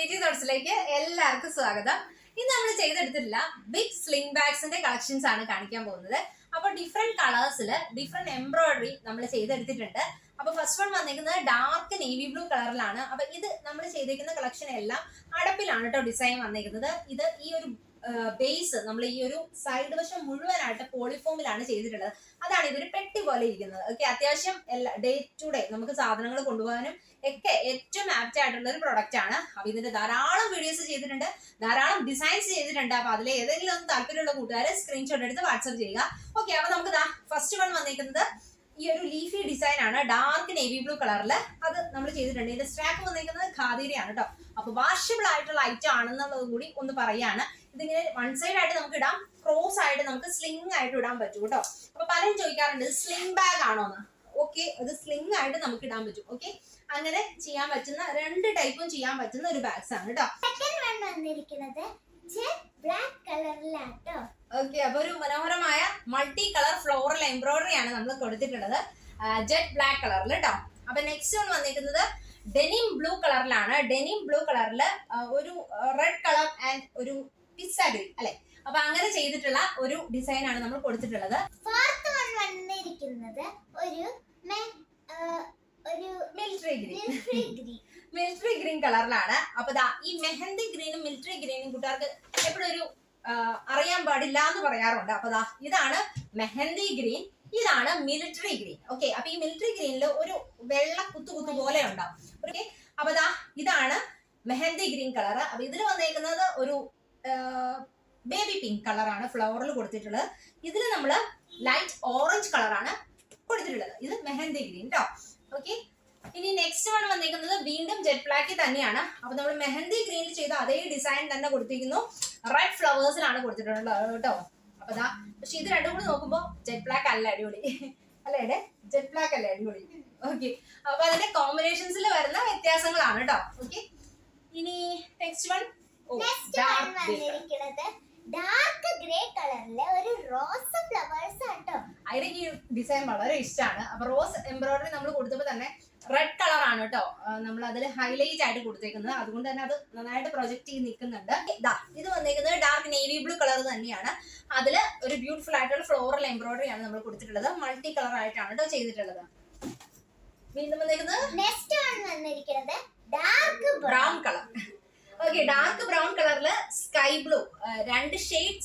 Sweety തോട്ട്സിലേക്ക് എല്ലാവർക്കും സ്വാഗതം. ഇന്ന് നമ്മൾ ചെയ്തെടുത്തിട്ടുള്ള ബിഗ് സ്ലിംഗ് ബാഗ്സിന്റെ കളക്ഷൻസ് ആണ് കാണിക്കാൻ പോകുന്നത്. അപ്പൊ ഡിഫറെന്റ് കളേഴ്സിൽ ഡിഫറെന്റ് എംബ്രോയിഡറി നമ്മൾ ചെയ്തെടുത്തിട്ടുണ്ട്. അപ്പൊ ഫസ്റ്റ് വൺ വന്നിരിക്കുന്നത് ഡാർക്ക് നേവി ബ്ലൂ കളറിലാണ് അപ്പൊ ഇത് നമ്മൾ ചെയ്തിരിക്കുന്ന കളക്ഷൻ എല്ലാം അടപ്പിലാണ് കേട്ടോ ഡിസൈൻ വന്നിരിക്കുന്നത്. ഇത് ഈ ഒരു ബേസ് നമ്മൾ ഈ ഒരു സൈഡ് വശം മുഴുവനായിട്ട് പോളിഫോമിലാണ് ചെയ്തിട്ടുള്ളത്. അതാണ് ഇതൊരു പെട്ടി പോലെ ഇരിക്കുന്നത്. ഓക്കെ അത്യാവശ്യം എല്ലാ ഡേ ടു ഡേ നമുക്ക് സാധനങ്ങൾ കൊണ്ടുപോകാനും ഒക്കെ ഏറ്റവും ആപ്റ്റ് ആയിട്ടുള്ള ഒരു പ്രൊഡക്റ്റ് ആണ്. അപ്പൊ ഇതിന്റെ ധാരാളം വീഡിയോസ് ചെയ്തിട്ടുണ്ട്. ധാരാളം ഡിസൈൻസ് ചെയ്തിട്ടുണ്ട്. അപ്പൊ അതിൽ ഏതെങ്കിലും ഒന്ന് താല്പര്യമുള്ള കൂട്ടുകാരെ സ്ക്രീൻഷോട്ട് എടുത്ത് വാട്സപ്പ് ചെയ്യുക. ഓക്കെ അപ്പൊ നമുക്ക് ഫസ്റ്റ് വൺ വന്നിരിക്കുന്നത് ഈ ഒരു ലീഫി ഡിസൈൻ ആണ്. ഡാർക്ക് നേവി ബ്ലൂ കളറിൽ അത് നമ്മൾ ചെയ്തിട്ടുണ്ട്. ഇതിന്റെ സ്ട്രാക്ക് വന്നിരിക്കുന്നത് ഖാദീരയാണ് കേട്ടോ അപ്പൊ വാഷബിൾ ആയിട്ടുള്ള ഐറ്റം ആണെന്നുള്ളത് കൂടി ഒന്ന് പറയാണ്. ഇതിങ്ങനെ വൺ സൈഡ് ആയിട്ട് നമുക്ക് ഇടാം ക്രോസ് ആയിട്ട് നമുക്ക് സ്ലിംഗ് ആയിട്ട് ഇടാൻ പറ്റും കേട്ടോ അപ്പൊ പലരും ചോദിക്കാറുണ്ട് സ്ലിംഗ് ബാഗ് ആണോ എന്ന്. ഓക്കെ അത് സ്ലിംഗ് ആയിട്ട് നമുക്ക് ഇടാൻ പറ്റും. ഓക്കെ അങ്ങനെ ചെയ്യാൻ പറ്റുന്ന രണ്ട് ടൈപ്പും ചെയ്യാൻ പറ്റുന്ന ഒരു ബാഗ്സ് ആണ് കേട്ടോ സെക്കൻഡ് വൺ വന്നിരിക്കുന്നത് ജെറ്റ് ബ്ലാക്ക് കളറിലാട്ടോ ഓക്കെ അപ്പൊ ഒരു മനോഹരമായ മൾട്ടി കളർ ഫ്ലോറൽ എംബ്രോയിഡറി ആണ് നമ്മൾ കൊടുത്തിട്ടുള്ളത്. ജെറ്റ് ബ്ലാക്ക് കളറിൽ കേട്ടോ അപ്പൊ നെക്സ്റ്റ് വൺ വന്നിരിക്കുന്നത് ഡെനിം ബ്ലൂ കളറിലാണ് ഡെനിം ബ്ലൂ കളറിൽ ഒരു റെഡ് കളർ ആൻഡ് ഒരു പിസ്സ ഗ്രീൻ അല്ലെ? അപ്പൊ അങ്ങനെ ചെയ്തിട്ടുള്ള ഒരു ഡിസൈൻ ആണ് നമ്മൾ കൊടുത്തിട്ടുള്ളത്. ഫോർത്ത് വൺ വന്നിരിക്കുന്നത് ഒരു ഒരു military green military green military green കളറിലാണ് അപ്പൊ ദാ ഈ മെഹന്തി ഗ്രീനും മിലിറ്ററി ഗ്രീനും കൂട്ടുകാർക്ക് എപ്പോഴും ഒരു അറിയാൻ പാടില്ല എന്ന് പറയാറുണ്ട്. അപ്പൊ ദാ ഇതാണ് മെഹന്തി ഗ്രീൻ ഇതാണ് മിലിറ്ററി ഗ്രീൻ ഓക്കെ അപ്പൊ ഈ മിലിറ്ററി ഗ്രീനിൽ ഒരു വെള്ള കുത്തു കുത്തു പോലെ ഉണ്ടാവും. ഓക്കെ അപ്പൊ ദാ ഇതാണ് മെഹന്തി ഗ്രീൻ കളർ അപ്പൊ ഇതിൽ വന്നേക്കുന്നത് ഒരു ബേബി പിങ്ക് കളറാണ് ഫ്ലവറിൽ കൊടുത്തിട്ടുള്ളത്. ഇതിൽ നമ്മൾ ലൈറ്റ് ഓറഞ്ച് കളറാണ് കൊടുത്തിട്ടുള്ളത്. ഇത് മെഹന്തി ഗ്രീൻ കേട്ടോ ഓക്കെ ഇനി നെക്സ്റ്റ് വൺ വന്നിരിക്കുന്നത് വീണ്ടും ജെറ്റ് ബ്ലാക്ക് തന്നെയാണ്. അപ്പൊ നമ്മൾ മെഹന്തി ഗ്രീനിൽ ചെയ്ത അതേ ഡിസൈൻ തന്നെ കൊടുത്തിരിക്കുന്നു. റെഡ് ഫ്ലവേഴ്സിലാണ് കൊടുത്തിട്ടുള്ളത് കേട്ടോ. അപ്പൊ ദാ പക്ഷെ ഇത് രണ്ടും കൂടി നോക്കുമ്പോ ജെറ്റ് ബ്ലാക്ക് അല്ല അടിപൊളി. അല്ലേ ജെറ്റ് ബ്ലാക്ക് അല്ലേ അടിപൊളി. ഓക്കെ അപ്പൊ അതിന്റെ കോമ്പിനേഷൻസിൽ വരുന്ന വ്യത്യാസങ്ങളാണ് കേട്ടോ. ഓക്കെ ഇനി നെക്സ്റ്റ് വൺ വന്നിരിക്കുന്നത് ഡാർക്ക് ഗ്രേ കളറിലെ ഒരു റോസ് ഫ്ലവേഴ്സ് ആട്ടോ അതിന് ഈ ഡിസൈൻ വളരെ ഇഷ്ടമാണ്. അപ്പൊ റോസ് എംബ്രോയിഡറി നമ്മൾ കൊടുത്തപ്പോ തന്നെ റെഡ് കളർ ആണ് കേട്ടോ. നമ്മൾ അതിൽ ഹൈലൈറ്റ് ആയിട്ട് കൊടുത്തേക്കുന്നത്. അതുകൊണ്ട് തന്നെ അത് നന്നായിട്ട് പ്രൊജക്ട് ചെയ്ത് നിൽക്കുന്നുണ്ട്. ഇതാ ഇത് വന്നേക്കുന്നത് ഡാർക്ക് നേവി ബ്ലൂ കളർ തന്നെയാണ്. അതിൽ ഒരു ബ്യൂട്ടിഫുൾ ആയിട്ടുള്ള ഫ്ലോറൽ എംബ്രോയിഡറി ആണ് നമ്മൾ കൊടുത്തിട്ടുള്ളത്. മൾട്ടി കളർ ആയിട്ടാണ് കേട്ടോ ചെയ്തിട്ടുള്ളത്. വീണ്ടും വന്നേക്കുന്നത് നെക്സ്റ്റ് വൺ വന്നിരിക്കുന്നത് dark brown colour okay dark brown കളറിൽ സ്കൈ ബ്ലൂ രണ്ട് ഷെയ്ഡ്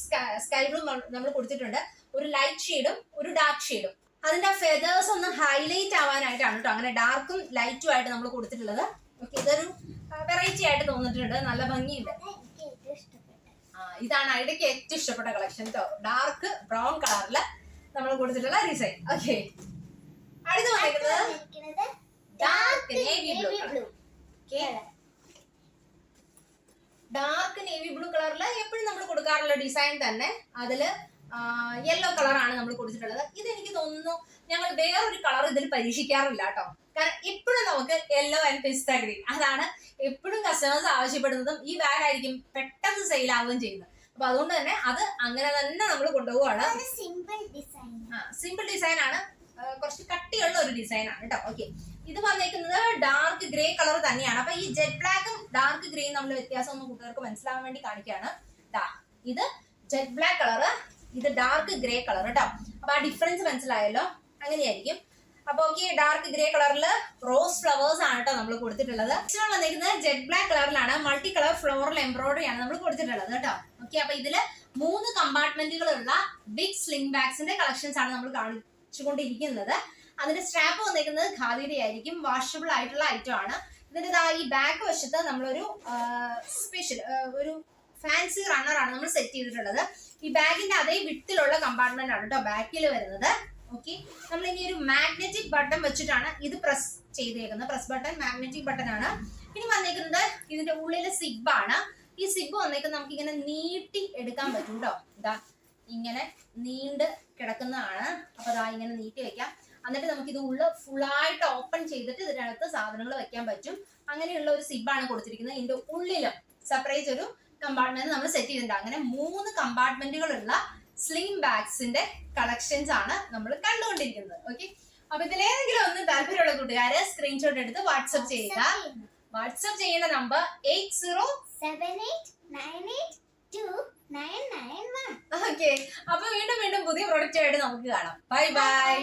സ്കൈ ബ്ലൂ നമ്മൾ കൊടുത്തിട്ടുണ്ട്. ഒരു ലൈറ്റ് ഷെയ്ഡും ഒരു ഡാർക്ക് ഷെയ്ഡും അതിന്റെ ഫെതേഴ്സ് ഒന്ന് ഹൈലൈറ്റ് ആവാനായിട്ടാണ് കേട്ടോ അങ്ങനെ ഡാർക്കും ലൈറ്റും ആയിട്ട് നമ്മൾ കൊടുത്തിട്ടുള്ളത്. ഓക്കെ ഇതൊരു വെറൈറ്റി ആയിട്ട് തോന്നിട്ടുണ്ട് നല്ല ഭംഗിയുണ്ട്. ഇതാണ് ഐഡയ്ക്ക് ഏറ്റവും ഇഷ്ടപ്പെട്ട കളക്ഷൻ കേട്ടോ ഡാർക്ക് ബ്രൗൺ കളറിൽ നമ്മൾ കൊടുത്തിട്ടുള്ള ഡിസൈൻ ഓക്കെ അടുത്ത് ഡാർക്ക് നേവി ബ്ലൂ കളറിൽ എപ്പോഴും നമ്മൾ കൊടുക്കാറുള്ള ഡിസൈൻ തന്നെ. അതിൽ യെല്ലോ കളറാണ് നമ്മൾ കൊടുത്തിട്ടുള്ളത്. ഇത് എനിക്ക് തോന്നുന്നു ഞങ്ങൾ വേറൊരു കളർ ഇതിൽ പരീക്ഷിക്കാറില്ല കേട്ടോ. കാരണം ഇപ്പോഴും നമുക്ക് യെല്ലോ ആൻഡ് പിസ്ത ഗ്രീൻ അതാണ് എപ്പോഴും കസ്റ്റമേഴ്സ് ആവശ്യപ്പെടുന്നതും ഈ ബാഗ് ആയിരിക്കും പെട്ടെന്ന് സെയിൽ ആവുകയും ചെയ്യുന്നത്. അപ്പൊ അതുകൊണ്ട് തന്നെ അത് അങ്ങനെ തന്നെ നമ്മൾ കൊണ്ടുപോവാണ് സിമ്പിൾ ഡിസൈൻ സിമ്പിൾ ഡിസൈൻ ആണ്. കുറച്ച് കട്ടിയുള്ള ഒരു ഡിസൈൻ ആണ് കേട്ടോ. ഓക്കെ ഇത് വന്നേക്കുന്നത് ഡാർക്ക് ഗ്രേ കളർ തന്നെയാണ്. അപ്പൊ ഈ ജെറ്റ് ബ്ലാക്കും ഡാർക്ക് ഗ്രേയും നമ്മൾ വ്യത്യാസം ഒന്ന് കൂട്ടുകാർക്ക് മനസ്സിലാവാൻ വേണ്ടി കാണിക്കുകയാണ്. ഇത് ജെറ്റ് ബ്ലാക്ക് കളർ ഇത് ഡാർക്ക് ഗ്രേ കളർ കേട്ടോ അപ്പൊ ആ ഡിഫറൻസ് മനസ്സിലായല്ലോ? അങ്ങനെയായിരിക്കും. അപ്പൊ ഓക്കെ ഡാർക്ക് ഗ്രേ കളറിൽ റോസ് ഫ്ലവേഴ്സ് ആണ് കേട്ടോ നമ്മൾ കൊടുത്തിട്ടുള്ളത്. നെക്സ്റ്റ് വന്നിരിക്കുന്നത് ജെറ്റ് ബ്ലാക്ക് കളറിലാണ് മൾട്ടി കളർ ഫ്ലോറൽ എംബ്രോയിഡറി ആണ് നമ്മൾ കൊടുത്തിട്ടുള്ളത് കേട്ടോ ഓക്കെ അപ്പൊ ഇതിൽ മൂന്ന് കമ്പാർട്ട്മെന്റുകളുള്ള ബിഗ് സ്ലിംഗ് ബാഗ്സിന്റെ കളക്ഷൻസ് ആണ് നമ്മൾ കാണിച്ചുകൊണ്ടിരിക്കുന്നത്. അതിന്റെ സ്ട്രാപ്പ് വന്നിരിക്കുന്നത് ഖാദിയുടെ ആയിരിക്കും. വാഷബിൾ ആയിട്ടുള്ള ഐറ്റം ആണ്. ഇതിന്റെ ഈ ബാക്ക് വശത്ത് നമ്മളൊരു സ്പെഷ്യൽ ഒരു ഫാൻസി റണ്ണർ ആണ് നമ്മൾ സെറ്റ് ചെയ്തിട്ടുള്ളത്. ഈ ബാഗിന്റെ അതേ വിട്ടിലുള്ള കമ്പാർട്ട്മെന്റ് ആണ് കേട്ടോ ബാക്കിൽ വരുന്നത്. ഓക്കെ നമ്മൾ ഇനി ഒരു മാഗ്നറ്റിക് ബട്ടൺ വെച്ചിട്ടാണ് ഇത് പ്രസ് ചെയ്തേക്കുന്നത്. പ്രസ് ബട്ടൺ മാഗ്നറ്റിക് ബട്ടൺ ആണ്. ഇനി വന്നേക്കുന്നത് ഇതിന്റെ ഉള്ളിലെ സിബ് ആണ്. ഈ സിബ് വന്നേക്കുന്നത് നമുക്ക് ഇങ്ങനെ നീട്ടി എടുക്കാൻ പറ്റും കേട്ടോ ഇതാ ഇങ്ങനെ നീണ്ട് കിടക്കുന്നതാണ്. അപ്പൊ അതാ ഇങ്ങനെ നീട്ടി വെക്കാം. എന്നിട്ട് നമുക്ക് ഇത് ഉള്ള ഫുൾ ആയിട്ട് ഓപ്പൺ ചെയ്തിട്ട് ഇതിനകത്ത് സാധനങ്ങൾ വെക്കാൻ പറ്റും. അങ്ങനെയുള്ള ഒരു സിബ് ആണ് കൊടുത്തിരിക്കുന്നത്. ഇതിന്റെ ഉള്ളിലും സെപ്പറേറ്റ് ഒരു കമ്പാർട്ട്മെന്റ് നമ്മൾ സെറ്റ് ചെയ്തിട്ടുണ്ട്. അങ്ങനെ മൂന്ന് കമ്പാർട്ട്മെന്റുകളുള്ള സ്ലിം ബാഗ്സിന്റെ കളക്ഷൻസ് ആണ് നമ്മൾ കണ്ടുകൊണ്ടിരിക്കുന്നത്. ഓക്കെ അപ്പൊ ഇതിലേതെങ്കിലും ഒന്ന് താല്പര്യമുള്ള കൂട്ടുകാരെ സ്ക്രീൻഷോട്ട് എടുത്ത് വാട്സപ്പ് ചെയ്യുക. വാട്സപ്പ് ചെയ്യുന്ന number eight zero seven eight nine eight two nine nine one okay അപ്പൊ വീണ്ടും വീണ്ടും പുതിയ പ്രൊഡക്റ്റ് ആയിട്ട് നമുക്ക് കാണാം. Bye bye bye